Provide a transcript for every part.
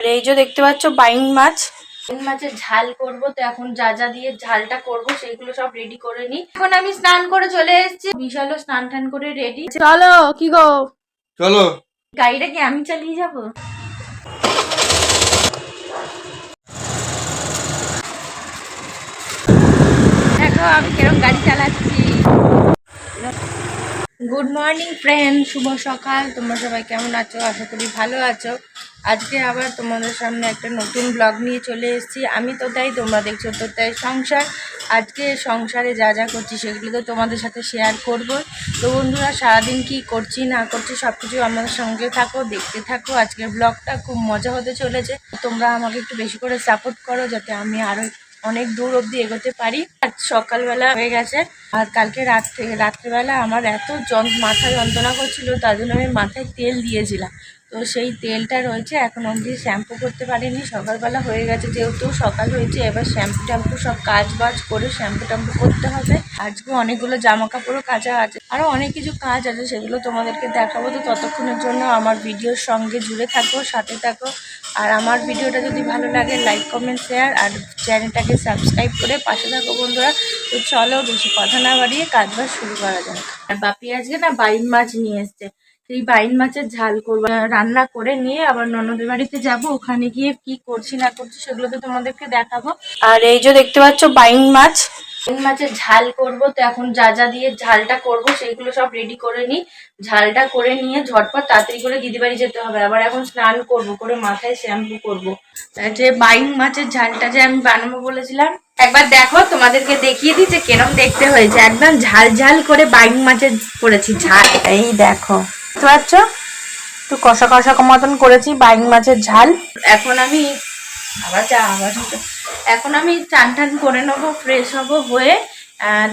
আর এই যে দেখতে পাচ্ছ বাইং মাছ। বাইং মাছের ঝাল করব তো এখন যা যা দিয়ে ঝালটা করব সেগুলো সব রেডি করে নি এখন আমি স্নান করে চলে এসেছি। বিশালও স্নান টান করে রেডি চলো কি গো? চলো। গাড়িটা কি আমি চালিয়ে যাব? দেখো আমি কীরকম গাড়ি চালাচ্ছি। গুড মর্নিং ফ্রেন্ড শুভ সকাল। তোমরা সবাই কেমন আছো? আশা করি ভালো আছো। আজকে আবার তোমাদের সামনে একটা নতুন ব্লগ নিয়ে চলে এসেছি। আমি তো তাই, তোমরা দেখছ তো তাই সংসার। আজকে সংসারে যা যা করছি সেগুলো তো তোমাদের সাথে শেয়ার করব। তো বন্ধুরা, সারাদিন কি করছি, না করছি সব কিছু আমাদের সঙ্গে থাকো, দেখতে থাকো। আজকের ব্লগটা খুব মজা হতে চলেছে। তোমরা আমাকে একটু বেশি করে সাপোর্ট করো যাতে আমি আরও অনেক দূর অবধি এগোতে পারি। আজ সকালবেলা হয়ে গেছে। আর কালকে রাত থেকে রাত্রেবেলা আমার এত মাথা যন্ত্রণা করছিল, তার জন্য আমি মাথায় তেল দিয়েছিলাম। তো সেই তেলটা রয়েছে, এখন অবধি শ্যাম্পু করতে পারিনি, সকালবেলা হয়ে গেছে যেহেতু সকাল হয়েছে, এবার শ্যাম্পু ট্যাম্পু সব কাজ বাজ করে শ্যাম্পু ট্যাম্পু করতে হবে। আজকে অনেকগুলো জামা কাপড়ও কাচা আছে আরও অনেক কিছু কাজ আছে সেগুলো তোমাদেরকে দেখাবো, তো ততক্ষণের জন্য আমার ভিডিওর সঙ্গে জুড়ে থাকো, সাথে থাকো। আর আমার ভিডিওটা যদি ভালো লাগে লাইক কমেন্ট শেয়ার আর চ্যানেলটাকে সাবস্ক্রাইব করে পাশে থাকো বন্ধুরা। তো চলো বেশি কথা না বাড়িয়ে কাজ বাজ শুরু করা যাক। আর বাপি আজকে না বাইন মাছ নিয়ে এসছে। সেই বাইন মাছের ঝাল করব। রান্না করে নিয়ে আবার ননদের বাড়িতে যাব। ওখানে গিয়ে কি করছি না করছি সেগুলো তো তোমাদেরকে দেখাবো। আর এই যে দেখতে পাচ্ছ বাইন মাছ মাছের ঝাল করব, তো এখন যা যা দিয়ে ঝালটা করব, সেইগুলো সব রেডি করে নিই। ঝালটা করে নিয়ে ঝটপট তাড়াতাড়ি করে দিদি বাড়ি যেতে হবে। আবার এখন স্নান করব, করে মাথায় শ্যাম্পু করব। যে বাইন মাছের ঝালটা যে আমি বানাবো বলেছিলাম, একবার দেখো, তোমাদেরকে দেখিয়ে দিই যে কেরম দেখতে হয়েছে। একদম ঝাল ঝাল করে বাইন মাছের করেছি। ঝাল, এই দেখো। বুঝতে পারছ একটু কষা কষা মতন করেছি বাইং মাছের ঝাল। এখন আমি আবার চা, আবার। এখন আমি চান টান করে নেব ফ্রেশ হব হয়ে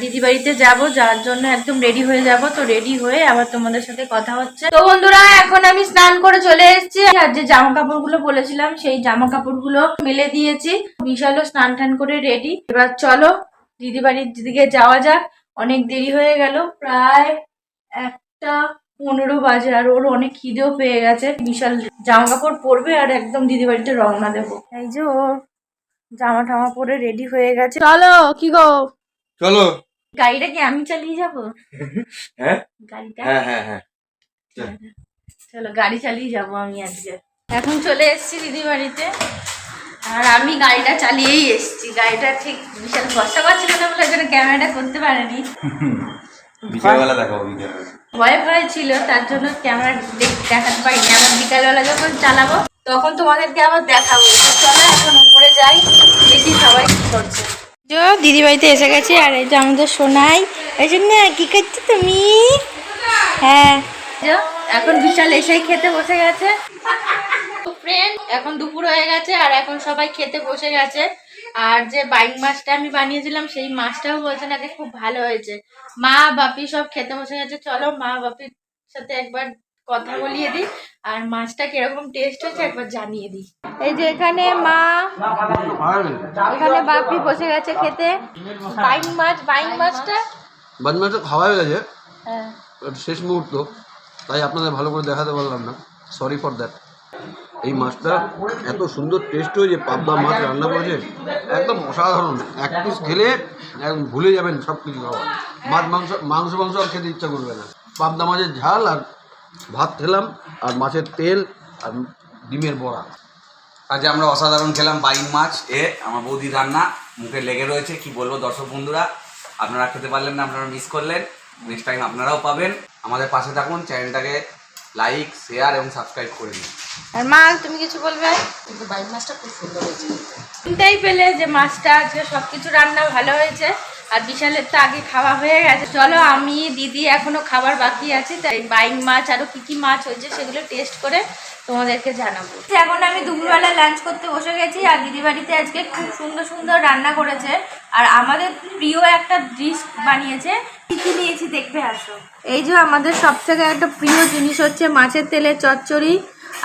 দিদি বাড়িতে যাব, যাওয়ার জন্য একদম রেডি হয়ে যাব। তো রেডি হয়ে আবার তোমাদের সাথে কথা হচ্ছে। তো বন্ধুরা, এখন আমি স্নান করে চলে এসেছি। আর যে জামা কাপড়গুলো বলেছিলাম, সেই জামা কাপড়গুলো মেলে দিয়েছি। বিশালও স্নান টান করে রেডি এবার চলো দিদি বাড়ির দিকে যাওয়া যাক। অনেক দেরি হয়ে গেল, প্রায় একটা পনেরো বাজে, আর ওর অনেক খিদেও পেয়ে গেছে। বিশাল জামা কাপড় পরবে আর একদম দিদি বাড়িতে রওনা দেবো। এই যে জামা টামা পরে রেডি হয়ে গেছে। চলো কি গো? চলো। গাড়িটা কি আমি চালিয়ে যাব? হ্যাঁ? গাড়িটা? হ্যাঁ হ্যাঁ হ্যাঁ। চলো গাড়ি চালিয়ে যাব আমি আজকে। এখন চলে এসেছি দিদি বাড়িতে। আর আমি গাড়িটা চালিয়েই এসেছি। গাড়িটা ঠিক বিশাল ভরসা পাচ্ছিল না বলে জন্য ক্যামেরাটা করতে পারেনি। বিকেলবেলা দেখাবো বিকেলবেলা। ভয় ভয় ছিল তার জন্য ক্যামেরা দেখাতে পারিনি। আবার বিকালবেলা যখন চালাবো তখন তোমাদেরকে আবার দেখাবো। তো চলো এখন উপরে যাই দেখি সবাই কি করছে। দিদি বাড়িতে এসে গেছে আর এই যে আমাদের সোনাই। এই জন্য কি করছ তুমি? হ্যাঁ। যো, এখন বিশাল এসেই খেতে বসে গেছে। ফ্রেন্ড এখন দুপুর হয়ে গেছে আর এখন সবাই খেতে বসে গেছে। আর যে বাইক মাছটা আমি বানিয়েছিলাম সেই মাছটাও বলছে নাকি খুব ভালো হয়েছে। মা বাপি সব খেতে বসে গেছে। চলো মা বাপির সাথে একবার কথা বলিয়ে দিই। আর মাছটা কীরকম টেস্ট হচ্ছে একবার জানিয়ে দিই। এই যে এখানে মা এখানে বাপি বসে গেছে খেতে। বাইং মাছ বাইং মাছটা? বাজমাটা তো খাওয়া হয়ে গেছে। হ্যাঁ। শেষ মুহূর্ত। তাই আপনাদের ভালো করে দেখাতে পারলাম না। সরি ফর দ্যাট এই মাছটা এত সুন্দর টেস্ট হয়েছে পাবদা মাছ রান্না করেছে। একদম অসাধারণ। এক পিস খেলে একদম ভুলে যাবেন সব কিছু খাওয়া। মাছ মাংস মাংস মাংস আর খেতে ইচ্ছা করবে না। পাবদা মাছের ঝাল আর ভাত খেলাম আর মাছের তেল আর ডিমের বড়া। আজ আমরা অসাধারণ খেলাম বাইন মাছ। এ আমার বৌদি রান্না মুখে লেগে রয়েছে কি বলব দর্শক বন্ধুরা? আপনারা খেতে পারলেন না আপনারা মিস করলেন। নেক্সট টাইম আপনারাও পাবেন। আমাদের পাশে থাকুন চ্যানেলটাকে লাইক শেয়ার এবং সাবস্ক্রাইব করে দিন। আর মা তুমি কিছু বলবে? কিন্তু বাইক মাছটা খুব সুন্দর হয়েছে। শুনতেই পেলে যে মাছটা আজকে সব কিছু রান্না ভালো হয়েছে। আর বিশালের তো আগে খাওয়া হয়ে গেছে। চলো, আমি, দিদি এখনও খাবার বাকি আছে, তাই বাইং মাছ আরও কি কি মাছ হয়েছে সেগুলো টেস্ট করে তোমাদেরকে জানাব। এখন আমি দুপুরবেলা লাঞ্চ করতে বসে গেছি, আর দিদি বাড়িতে আজকে খুব সুন্দর সুন্দর রান্না করেছে। আর আমাদের প্রিয় একটা ডিশ বানিয়েছে, কি কি নিয়েছি দেখবে আসো। এই যে আমাদের সব থেকে একটা প্রিয় জিনিস হচ্ছে মাছের তেলের চচ্চড়ি।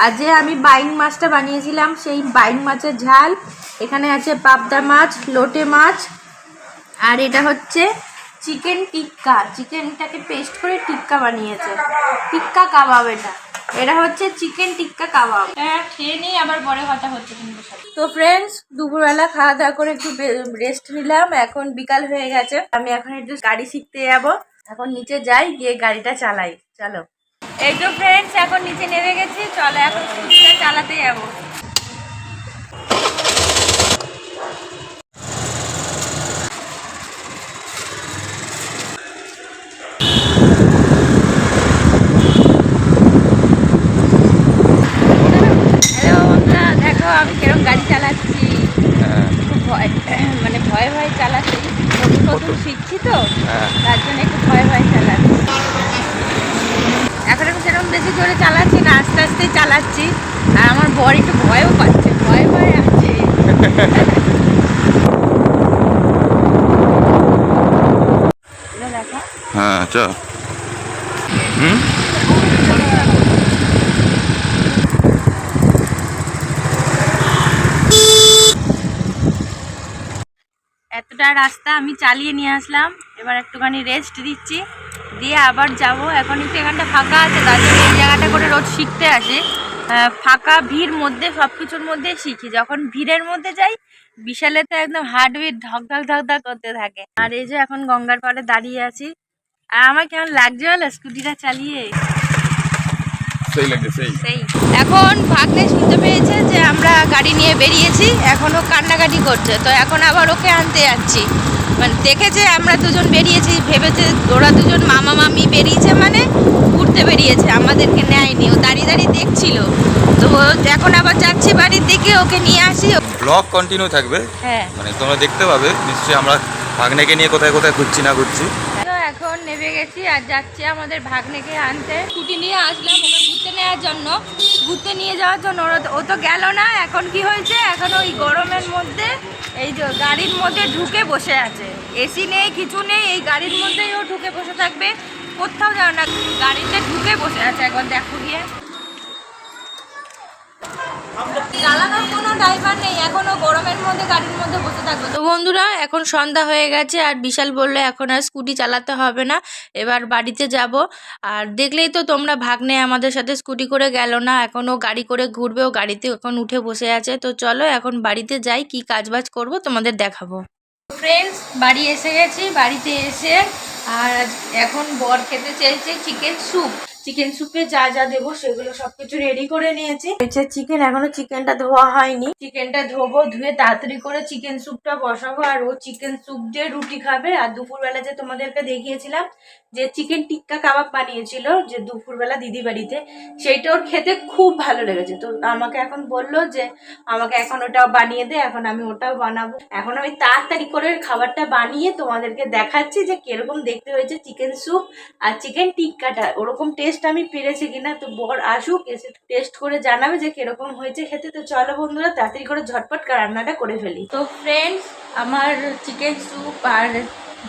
আর যে আমি বাইং মাছটা বানিয়েছিলাম, সেই বাইং মাছের ঝাল। এখানে আছে পাবদা মাছ, লোটে মাছ আর এটা হচ্ছে চিকেন টিক্কা। চিকেনটাকে পেস্ট করে টিক্কা বানিয়েছে। টিক্কা কাবাব এটা। এটা হচ্ছে চিকেন টিক্কা কাবাব। হ্যাঁ খেয়ে নিই আবার পরে কথা হচ্ছে কিন্তু তো ফ্রেন্ডস দুপুরবেলা খাওয়া দাওয়া করে একটু রেস্ট নিলাম। এখন বিকাল হয়ে গেছে। আমি এখন একটু গাড়ি শিখতে যাব। এখন নিচে যাই গিয়ে গাড়িটা চালাই। চলো। এই তো ফ্রেন্ডস এখন নিচে নেমে গেছি। চলো এখন স্কুটিটা চালাতে যাব হ্যালো বন্ধুরা দেখো আমি কীরকম গাড়ি চালাচ্ছি খুব ভয় মানে ভয়ে ভয়ে চালাচ্ছি নতুন শিখছি তো? তার জন্য একটু ভয় ভয় চালাচ্ছি। এখন আমি সেরকম বেশি জোরে চালাচ্ছি না আস্তে আস্তেই চালাচ্ছি। আর আমার বর একটু ভয়ও পাচ্ছে ভয় ভয় আছে। হ্যাঁ চ। এতটা রাস্তা আমি চালিয়ে নিয়ে আসলাম। এবার একটুখানি রেস্ট দিচ্ছি। দিয়ে আবার যাব। এখন একটু এখানটা ফাঁকা আছে জন্য এই জায়গাটা করে রোজ শিখতে আসে। ফাঁকা ভিড় মধ্যে সব কিছুর মধ্যে শিখি। যখন ভিড়ের মধ্যে যাই বিশালে তো একদম হার্টবিট ধক ধক ধক ধক করতে থাকে। আর এই যে এখন গঙ্গার পাড়ে দাঁড়িয়ে আছি। আর আমার কেমন লাগছে বলো স্কুটিটা চালিয়ে? সেই। সেই। এখন ভাগ্নে শুনতে পেয়েছে যে গাড়ি নিয়ে বেরিয়েছি এখনও কান্নাকাটি করছে। তো এখন আবার ওকে আনতে যাচ্ছি। মানে দেখেছে আমরা দুজন বেরিয়েছি ভেবেছে ওরা দুজন মামা মামি বেরিয়েছে মানে ঘুরতে বেরিয়েছে আমাদেরকে নেয়নি। ও দাঁড়িয়ে দাঁড়িয়ে দেখছিল। তো এখন আবার যাচ্ছি বাড়ির দিকে ওকে নিয়ে আসি। ব্লগ কন্টিনিউ থাকবে। হ্যাঁ। মানে তোমরা দেখতে পাবে নিশ্চয়ই আমরা ভাগ্নেকে নিয়ে কোথায় কোথায় ঘুরছি না ঘুরছি। এখন নেমে গেছি আর যাচ্ছি আমাদের ভাগ্নেকে আনতে। স্কুটি নিয়ে আসলাম ওকে ঘুরতে নেওয়ার জন্য। ঘুরতে নিয়ে যাওয়ার জন্য ওরা ও তো গেল না। এখন কি হয়েছে? এখন ওই গরমের মধ্যে এই যে গাড়ির মধ্যে ঢুকে বসে আছে। এসি নেই, কিছু নেই, এই গাড়ির মধ্যেই ও ঢুকে বসে থাকবে। কোথাও যাওয়া না। গাড়িতে ঢুকে বসে আছে। একবার দেখো গিয়ে। চালানোর কোনো ড্রাইভার নেই এখনও গরমের মধ্যে গাড়ির মধ্যে বসে থাকবে। তো বন্ধুরা এখন সন্ধ্যা হয়ে গেছে আর বিশাল বলল এখন আর স্কুটি চালাতে হবে না এবার বাড়িতে যাব। আর দেখলেই তো তোমরা ভাগ্নে আমাদের সাথে স্কুটি করে গেল না এখন ও গাড়ি করে ঘুরবে ও গাড়িতে এখন উঠে বসে আছে। তো চলো এখন বাড়িতে যাই কি কাজবাজ করব তোমাদের দেখাবো। ফ্রেন্ডস বাড়ি এসে গেছি বাড়িতে এসে আর এখন বর খেতে চেয়েছে চিকেন স্যুপ চিকেন স্যুপে যা যা দেবো সেগুলো সবকিছু রেডি করে নিয়েছি। হচ্ছে চিকেন এখনও চিকেনটা ধোয়া হয়নি। চিকেনটা ধোবো, ধুয়ে তাড়াতাড়ি করে চিকেন স্যুপটা বসাবো, আর ও চিকেন স্যুপ দিয়ে রুটি খাবে। আর দুপুরবেলা যে তোমাদেরকে দেখিয়েছিলাম যে চিকেন টিক্কা কাবাব বানিয়েছিল যে দুপুরবেলা দিদি বাড়িতে, সেইটা ওর খেতে খুব ভালো লেগেছে। তো আমাকে এখন বলল যে, আমাকে এখন ওটাও বানিয়ে দে, এখন আমি ওটাও বানাবো। এখন আমি তাড়াতাড়ি করে খাবারটা বানিয়ে তোমাদেরকে দেখাচ্ছি যে কীরকম দেখতে হয়েছে চিকেন স্যুপ আর চিকেন টিক্কাটা। ওরকম টেস্ট আমি পেরেছি কিনা তো বর আসুক এসে টেস্ট করে জানাবে যে কীরকম হয়েছে। খেতে তো চলো বন্ধুরা তাড়াতাড়ি করে ঝটপট রান্নাটা করে ফেলি। তো ফ্রেন্ডস আমার চিকেন স্যুপ আর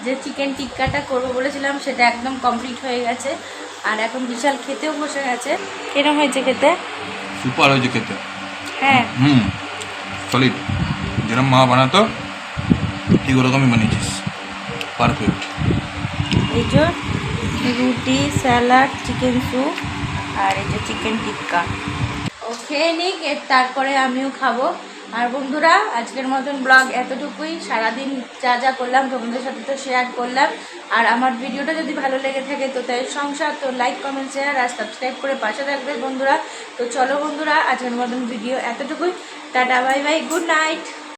যে চিকেন টিক্কাটা করব বলেছিলাম সেটা একদম কমপ্লিট হয়ে গেছে। আর এখন বিশাল খেতেও বসে গেছে। কিরম হয়েছে খেতে? সুপার হয়েছে খেতে। হ্যাঁ। হুম সলিড যেরকম মা বানাতো ঠিক ওরকমই বানিয়েছিস। পারফেক্ট এই রুটি, স্যালাড, চিকেন স্যুপ আর এই যে চিকেন টিক্কা। ও খেয়ে নিক তারপরে আমিও খাব। আর বন্ধুরা, আজকের মতন ব্লগ এতটুকুই। সারাদিন যা যা করলাম, তোমাদের সাথে তো শেয়ার করলাম। আর আমার ভিডিওটা যদি ভালো লেগে থাকে, তো তাই সংসার, তো লাইক কমেন্ট শেয়ার আর সাবস্ক্রাইব করে পাশে থাকবে বন্ধুরা। তো চলো বন্ধুরা, আজকের মতন ভিডিও এতটুকুই। Tata bye bye good night